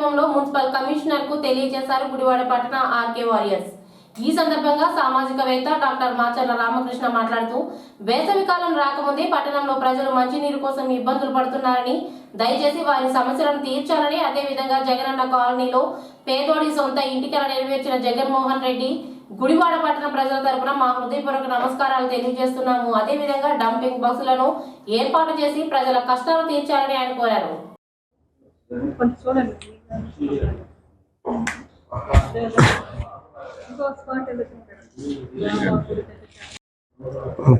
కార్యక్రమంలో మున్సిపల్ కమిషనర్కు తెలియజేశారు గుడివాడ పట్టణ ఆర్కే వారియర్స్. ఈ సందర్భంగా సామాజికవేత్త డాక్టర్ మాచర్ల రామకృష్ణ మాట్లాడుతూ వేసవి కాలం రాకముందే పట్టణంలో ప్రజలు మంచినీరు కోసం ఇబ్బందులు పడుతున్నారని దయచేసి వారి సమస్యలను తీర్చాలని అదేవిధంగా జగనన్న కాలనీలో పేదోడి సొంత ఇంటికల నెరవేర్చిన జగన్మోహన్ రెడ్డి గుడివాడ పట్టణ ప్రజల తరపున మా హృదయపూర్వక నమస్కారాలు తెలియజేస్తున్నాము. అదేవిధంగా డంపింగ్ బస్సులను ఏర్పాటు చేసి ప్రజల కష్టాలు తీర్చాలని ఆయన కోరారు. కొంచెం చూడండి.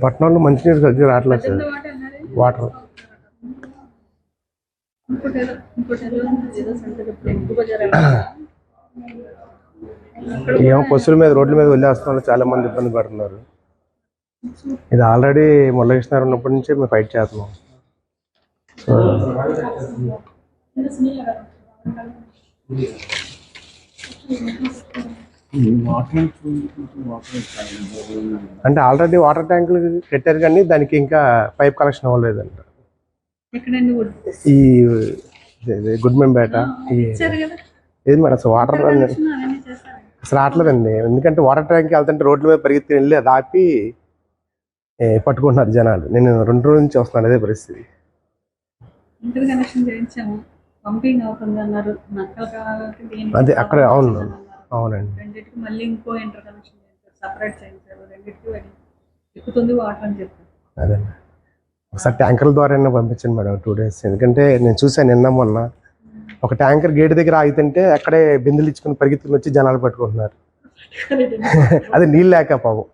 పట్టణంలో మంచినీరు సరిగ్గా రావట్లేదు సార్. వాటర్. ఏమో బస్సుల మీద రోడ్ల మీద వెళ్ళేస్తున్నారు చాలా మంది ఇబ్బంది పడుతున్నారు. ఇది ఆల్రెడీ మురళకృష్ణ ఉన్నప్పటి నుంచే మేము ఫైట్ చేస్తున్నాం. అంటే ఆల్రెడీ వాటర్ ట్యాంకులు కట్టారు కానీ దానికి ఇంకా పైప్ కనెక్షన్ అవ్వలేదంట. ఈ ఈ ఇచ్చారు కదా. ఏది మేడం? అసలు వాటర్ అసలు రావట్లేదండి. ఎందుకంటే వాటర్ ట్యాంక్కి వెళ్తుంటే రోడ్ల మీద పరిగెత్తి వెళ్ళి అది ఆపి పట్టుకుంటున్నారు జనాలు. నేను రెండు రోజుల నుంచి వస్తున్నాను అదే పరిస్థితి. ఇంటర్ కనెక్షన్ చేయించాము. పంపింగ్ అవుతుంది అన్నారు అదే అక్కడ అవును. అవునండి. రెండింటికి మళ్ళీ ఇంకో ఇంటర్ కనెక్షన్ చేయించారు సపరేట్ చేయించారు రెండింటికి వెళ్ళి ఎక్కుతుంది వాటర్ అని చెప్పారు. అదే. ఒకసారి ట్యాంకర్ల ద్వారా పంపించండి మేడం టూ డేస్. ఎందుకంటే నేను చూసాను నిన్న మొన్న. ఒక ట్యాంకర్ గేట్ దగ్గర ఆగితే అక్కడే బిందెలు ఇచ్చుకుని పరిగెత్తుకుని వచ్చి జనాలు పట్టుకుంటున్నారు. అది నీళ్ళు లేక పాపం.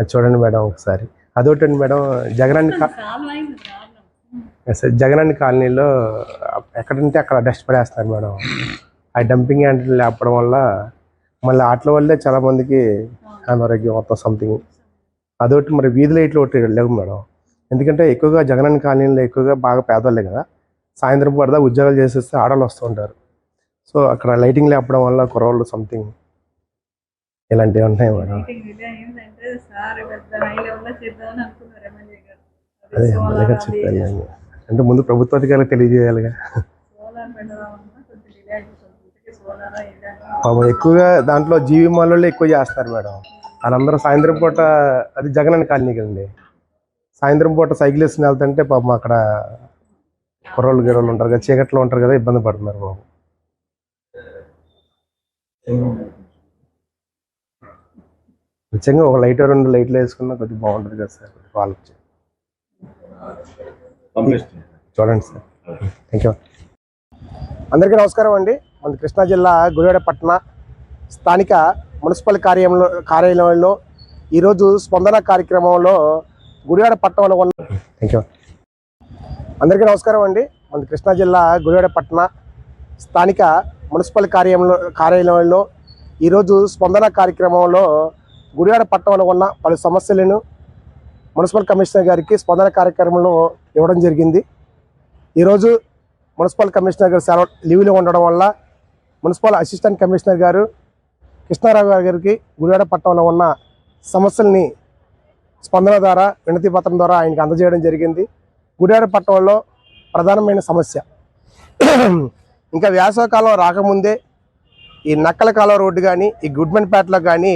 అది చూడండి మేడం ఒకసారి. అదొకటండి మేడం. జగనాన్ని కా- సాల్వ్ అయింది ప్రాబ్లం ఎస్ సార్, జగనన్న కాలనీలో ఎక్కడంటే అక్కడ డస్ట్ పడేస్తారు మేడం. ఆ డంపింగ్ యాంటీ లేపడం వల్ల మళ్ళీ వాటి వల్లే చాలా మందికి అనారోగ్యం మొత్తం సంథింగ్ అదొకటి మరి వీధి లైట్లు ఒకటి లేవు మేడం. ఎందుకంటే ఎక్కువగా జగనన్న కాలనీలో ఎక్కువగా బాగా పేదవాళ్ళే కదా. సాయంత్రం పడదా ఉద్యోగాలు చేసేస్తే ఆడవాళ్ళు వస్తూ ఉంటారు. సో అక్కడ లైటింగ్ లేపడం వల్ల కుర్రోళ్ళు సంథింగ్ ఇలాంటివి ఉంటాయి మేడం. అదే గారు చెప్పాను. అంటే ముందు ప్రభుత్వ అధికారులకు తెలియజేయాలిగా పాపం ఎక్కువగా దాంట్లో జీవి మాలలో ఎక్కువ చేస్తారు మేడం. వాళ్ళందరూ సాయంత్రం పూట అది జగనన్న కాలనీ కదండి. సాయంత్రం పూట సైకిల్ వేసుకుని వెళ్తుంటే పాపం అక్కడ కుర్రోళ్ళు గిర్రోళ్ళు ఉంటారు కదా చీకట్లో ఉంటారు కదా ఇబ్బంది పడుతున్నారు బాబు నిజంగా ఒక లైట్ రెండు లైట్లు వేసుకున్నా కొద్దిగా బాగుంటుంది కదా సార్ వాళ్ళకి. చూడండి సార్. థ్యాంక్ యూ అందరికీ నమస్కారం అండి. మన కృష్ణా జిల్లా గుడివాడ పట్టణ స్థానిక మున్సిపల్ కార్యంలో కార్యాలయంలో ఈరోజు స్పందన కార్యక్రమంలో గుడివాడ పట్టణంలో ఉన్న థ్యాంక్ యూ అందరికీ నమస్కారం అండి. మన కృష్ణా జిల్లా గుడివాడ పట్టణ స్థానిక మున్సిపల్ కార్యంలో కార్యాలయంలో ఈరోజు స్పందన కార్యక్రమంలో గుడివాడ పట్టణంలో ఉన్న పలు సమస్యలను మున్సిపల్ కమిషనర్ గారికి స్పందన కార్యక్రమంలో ఇవ్వడం జరిగింది. ఈరోజు మున్సిపల్ కమిషనర్ గారు సెలవు లీవ్లో ఉండడం వల్ల మున్సిపల్ అసిస్టెంట్ కమిషనర్ గారు కృష్ణారావు గారికి గుడివాడ పట్టణంలో ఉన్న సమస్యల్ని స్పందన ద్వారా వినతి పత్రం ద్వారా ఆయనకి అందజేయడం జరిగింది. గుడివాడ పట్టణంలో ప్రధానమైన సమస్య. ఇంకా వేసవకాలం రాకముందే ఈ నక్కల కాలువ రోడ్డు కానీ ఈ గుడ్మెన్పేటలో కానీ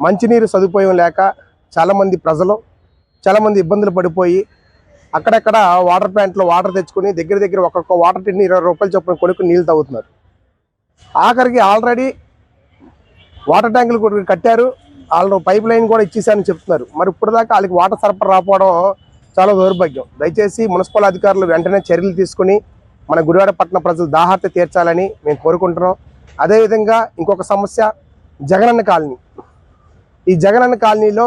మంచినీరు సదుపాయం లేక చాలామంది ప్రజలు చాలామంది ఇబ్బందులు పడిపోయి అక్కడక్కడ వాటర్ ప్లాంట్లో వాటర్ తెచ్చుకొని దగ్గర దగ్గర ఒక్కొక్క వాటర్ టిన్ ఇరవై రూపాయలు చొప్పున కొనుక్కు నీళ్ళు తాగుతున్నారు. ఆఖరికి ఆల్రెడీ వాటర్ ట్యాంకులు కూడా కట్టారు. వాళ్ళు పైప్ లైన్ కూడా ఇచ్చేసారని చెప్తున్నారు. మరి ఇప్పటిదాకా వాళ్ళకి వాటర్ సరఫరా రాకపోవడం చాలా దౌర్భాగ్యం. దయచేసి మున్సిపల్ అధికారులు వెంటనే చర్యలు తీసుకుని మన గుడివాడ పట్టణ ప్రజలు దాహార్త తీర్చాలని మేము కోరుకుంటున్నాం. అదేవిధంగా ఇంకొక సమస్య జగనన్న కాలనీ. ఈ జగనన్న కాలనీలో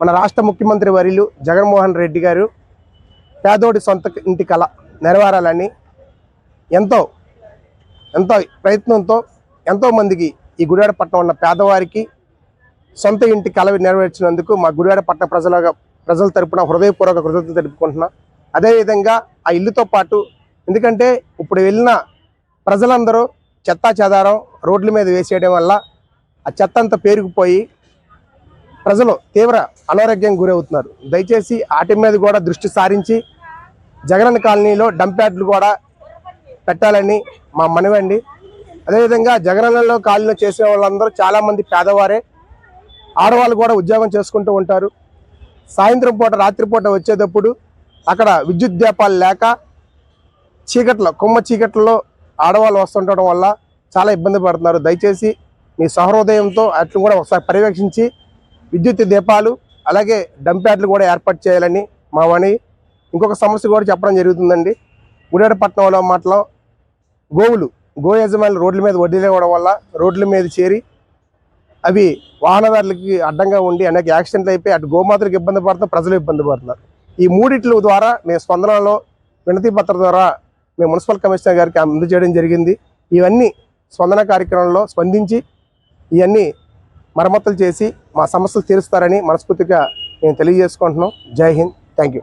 మన రాష్ట్ర ముఖ్యమంత్రి వర్యులు జగన్మోహన్ రెడ్డి గారు పేదోడి సొంత ఇంటి కళ నెరవేరాలని ఎంతో ఎంతో ప్రయత్నంతో ఎంతో మందికి ఈ గుడివాడపట్నం ఉన్న పేదవారికి సొంత ఇంటి కళ నెరవేర్చినందుకు మా గుడివాడపట్నం ప్రజల ప్రజల తరపున హృదయపూర్వక కృతజ్ఞత తెలుపుకుంటున్నా. అదేవిధంగా ఆ ఇల్లుతో పాటు ఎందుకంటే ఇప్పుడు వెళ్ళిన ప్రజలందరూ చెత్తా చెదారం రోడ్ల మీద వేసేయడం వల్ల ఆ చెత్త అంతా పేరుకుపోయి ప్రజలు తీవ్ర అనారోగ్యం గురవుతున్నారు. దయచేసి వాటి మీద కూడా దృష్టి సారించి జగనన్న కాలనీలో డంప్ యార్డులు కూడా పెట్టాలని మా మనవండి అదేవిధంగా జగనన్నలో కాలనీలో చేసే వాళ్ళందరూ చాలామంది పేదవారే. ఆడవాళ్ళు కూడా ఉద్యోగం చేసుకుంటూ ఉంటారు. సాయంత్రం పూట రాత్రిపూట వచ్చేటప్పుడు అక్కడ విద్యుత్ దీపాలు లేక చీకట్లో కొమ్మ చీకట్లో ఆడవాళ్ళు వస్తుండటం వల్ల చాలా ఇబ్బంది పడుతున్నారు. దయచేసి మీ సహృదయంతో అట్లు కూడా ఒకసారి పర్యవేక్షించి విద్యుత్ దీపాలు అలాగే డంప్యార్డ్లు కూడా ఏర్పాటు చేయాలని మా వాణి. ఇంకొక సమస్య కూడా చెప్పడం జరుగుతుందండి. గుడివాడపట్నంలో మాటలో గోవులు గో యజమానులు రోడ్ల మీద వడ్డీలేవడం వల్ల రోడ్ల మీద చేరి అవి వాహనదారులకి అడ్డంగా ఉండి అనేక యాక్సిడెంట్లు అయిపోయి అటు గోమాతలకు ఇబ్బంది పడుతున్నారు ప్రజలు ఇబ్బంది పడుతున్నారు. ఈ మూడిట్ల ద్వారా మేము స్పందనలో వినతి పత్రం ద్వారా మేము మున్సిపల్ కమిషనర్ గారికి అందజేయడం జరిగింది. ఇవన్నీ స్పందన కార్యక్రమంలో స్పందించి ఇవన్నీ మరమ్మతులు చేసి మా సమస్యలు తీరుస్తారని మనస్ఫూర్తిగా మేము తెలియజేసుకుంటున్నాం. జై హింద్. Thank you